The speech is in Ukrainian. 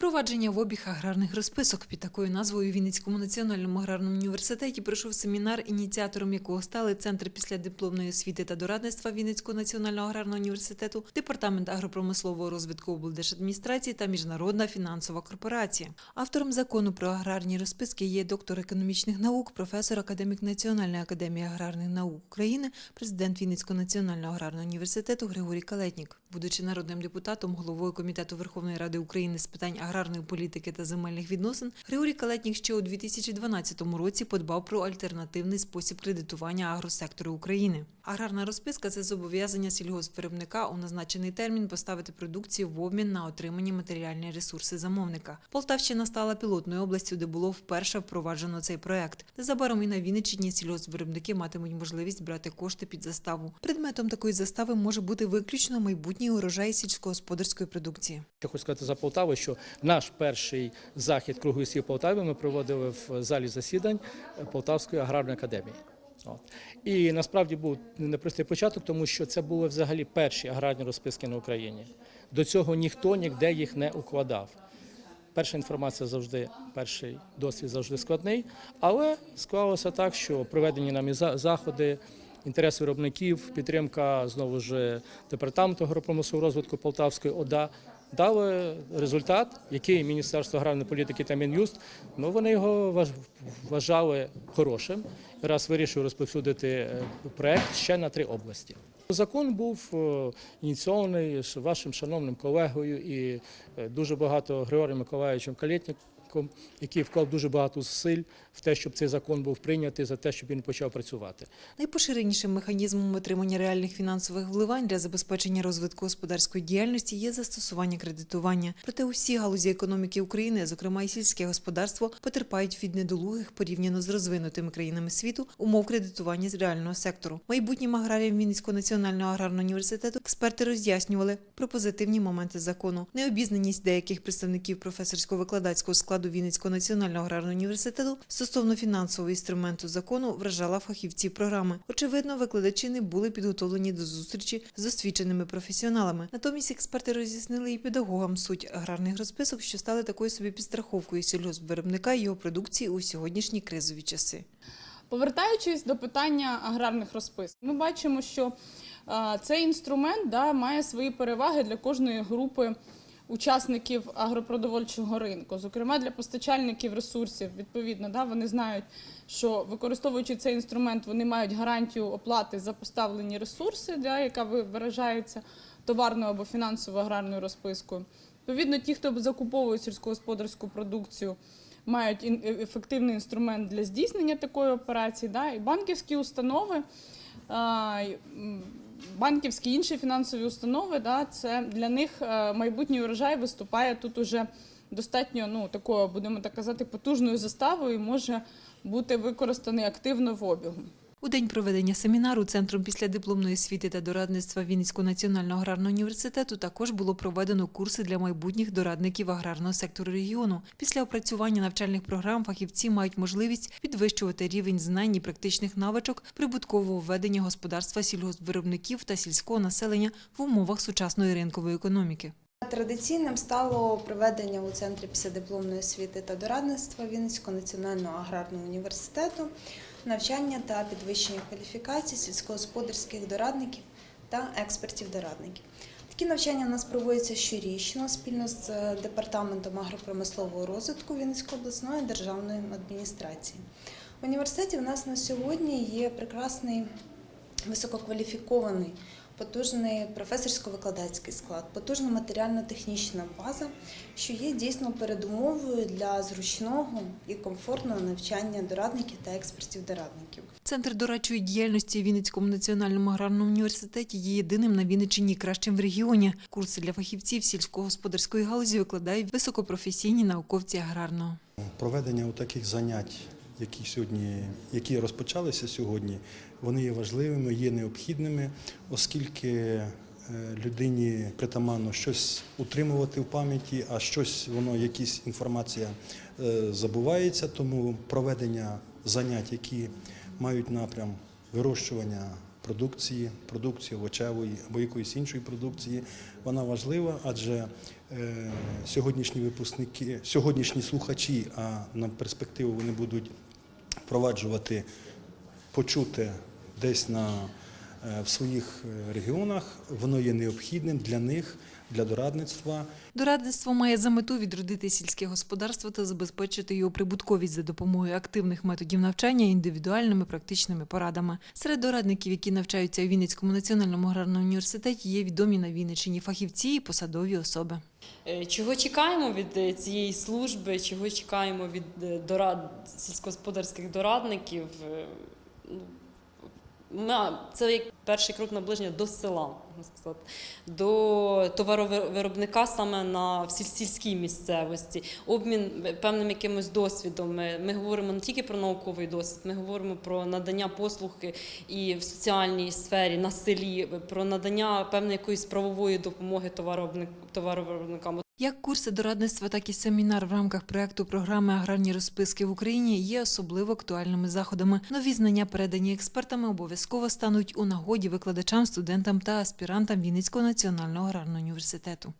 Впровадження в обіг аграрних розписок під такою назвою в Вінницькому національному аграрному університеті пройшов семінар, ініціатором якого стали Центр післядипломної освіти та дорадництва Вінницького національного аграрного університету, Департамент агропромислового розвитку облдержадміністрації та Міжнародна фінансова корпорація. Автором закону про аграрні розписки є доктор економічних наук, професор академік Національної академії аграрних наук України, президент Вінницького національного аграрного університету Григорій Калетнік. Будучи народним депутатом, головою комітету Верховної Ради України з питань аграрної політики та земельних відносин, Григорій Калетнік ще у 2012 році подбав про альтернативний спосіб кредитування агросектору України. Аграрна розписка це зобов'язання сільгоспвиробника у назначений термін поставити продукцію в обмін на отримані матеріальні ресурси замовника. Полтавщина стала пілотною областю, де було вперше впроваджено цей проект. Незабаром і на Вінниччині сільгоспвиробники матимуть можливість брати кошти під заставу. Предметом такої застави може бути виключно майбутній урожай сільськогосподарської продукції. Я хочу сказати за Полтаву, що наш перший захід круглий стіл Полтави ми проводили в залі засідань Полтавської аграрної академії. От. І насправді був непростий початок, тому що це були взагалі перші аграрні розписки на Україні. До цього ніхто ніде їх не укладав. Перша інформація завжди, перший досвід завжди складний, але склалося так, що проведені нами за- заходи, інтерес виробників, підтримка знову ж департаменту агропромислового розвитку Полтавської ОДА дали результат, який Міністерство аграрної політики та Мін'юст, ну вони його важ- вважали хорошим. Раз вирішив розповсюдити е, проект ще на три області. Закон був е, ініційований вашим шановним колегою і е, дуже багато Григорієм Миколаївичем Калєтніком, який вклав дуже багато зусиль в те, щоб цей закон був прийнятий, за те, щоб він почав працювати. Найпоширенішим механізмом отримання реальних фінансових вливань для забезпечення розвитку господарської діяльності є застосування кредитування. Проте усі галузі економіки України, зокрема і сільське господарство, потерпають від недолугих порівняно з розвинутими країнами світу умов кредитування з реального сектору. Майбутнім аграріям Вінницького національного аграрного університету експерти роз'яснювали про позитивні моменти закону. Необізнаність деяких представників професорсько-викладацького складу Вінницького національного аграрного університету стосовно фінансового інструменту закону вражала фахівців програми. Очевидно, викладачі не були підготовлені до зустрічі з освіченими професіоналами. Натомість експерти роз'яснили і педагогам суть аграрних розписок, що стали такою собі підстраховкою сільгоспвиробника і його продукції у сьогоднішні кризові часи. Повертаючись до питання аграрних розписок, ми бачимо, що цей інструмент має свої переваги для кожної групи учасників агропродовольчого ринку, зокрема для постачальників ресурсів. Відповідно, да, вони знають, що використовуючи цей інструмент, вони мають гарантію оплати за поставлені ресурси, да, яка ви- виражається товарною або фінансово аграрною розпискою. Відповідно, ті, хто закуповують сільськогосподарську продукцію, мають е- ефективний інструмент для здійснення такої операції. Да? І банківські установи, а, банківські інші фінансові установи, да, це для них е, майбутній урожай виступає тут уже достатньо ну, такою, будемо так казати, потужною заставою і може бути використаний активно в обігу. У день проведення семінару Центром післядипломної освіти та дорадництва Вінницького національного аграрного університету також було проведено курси для майбутніх дорадників аграрного сектору регіону. Після опрацювання навчальних програм фахівці мають можливість підвищувати рівень знань і практичних навичок прибуткового ведення господарства сільгоспвиробників та сільського населення в умовах сучасної ринкової економіки. Традиційним стало проведення у центрі післядипломної освіти та дорадництва Вінницького національного аграрного університету навчання та підвищення кваліфікації сільськогосподарських дорадників та експертів-дорадників. Такі навчання у нас проводяться щорічно спільно з департаментом агропромислового розвитку Вінницької обласної державної адміністрації. В університеті у нас на сьогодні є прекрасний висококваліфікований потужний професорсько-викладацький склад, потужна матеріально-технічна база, що є дійсно передумовою для зручного і комфортного навчання дорадників та експертів-дорадників. Центр дорадчої діяльності в Вінницькому національному аграрному університеті є єдиним на Вінниччині і кращим в регіоні. Курси для фахівців сільськогосподарської галузі викладають високопрофесійні науковці аграрного. Проведення у таких занять, які сьогодні, які розпочалися сьогодні, вони є важливими, є необхідними, оскільки е, людині притаманно щось утримувати в пам'яті, а щось воно, якась інформація е, забувається. Тому проведення занять, які мають напрям вирощування продукції, продукції овочевої або якоїсь іншої продукції. Вона важлива, адже е, сьогоднішні випускники, сьогоднішні слухачі, а на перспективу вони будуть впроваджувати почуте десь на, е, в своїх е, регіонах, воно є необхідним для них, для дорадництва. Дорадництво має за мету відродити сільське господарство та забезпечити його прибутковість за допомогою активних методів навчання індивідуальними практичними порадами. Серед дорадників, які навчаються у Вінницькому національному аграрному університеті, є відомі на Вінниччині фахівці і посадові особи. Е, Чого чекаємо від е, цієї служби, чого чекаємо від е, дорад... сільськогосподарських дорадників? Ну, Це як перший крок наближення до села, можна сказати, до товаровиробника саме на в сільській місцевості, обмін е, певним якимось досвідом. Ми, говоримо не тільки про науковий досвід, ми говоримо про надання послуг і в соціальній сфері на селі, про надання певної якоїсь правової допомоги товаровиробник- товаровиробникам. Як курси дорадництва, так і семінар в рамках проекту програми Аграрні розписки в Україні є особливо актуальними заходами. Нові знання, передані експертами, обов'язково стануть у нагоді викладачам, студентам та аспірантам Вінницького національного аграрного університету.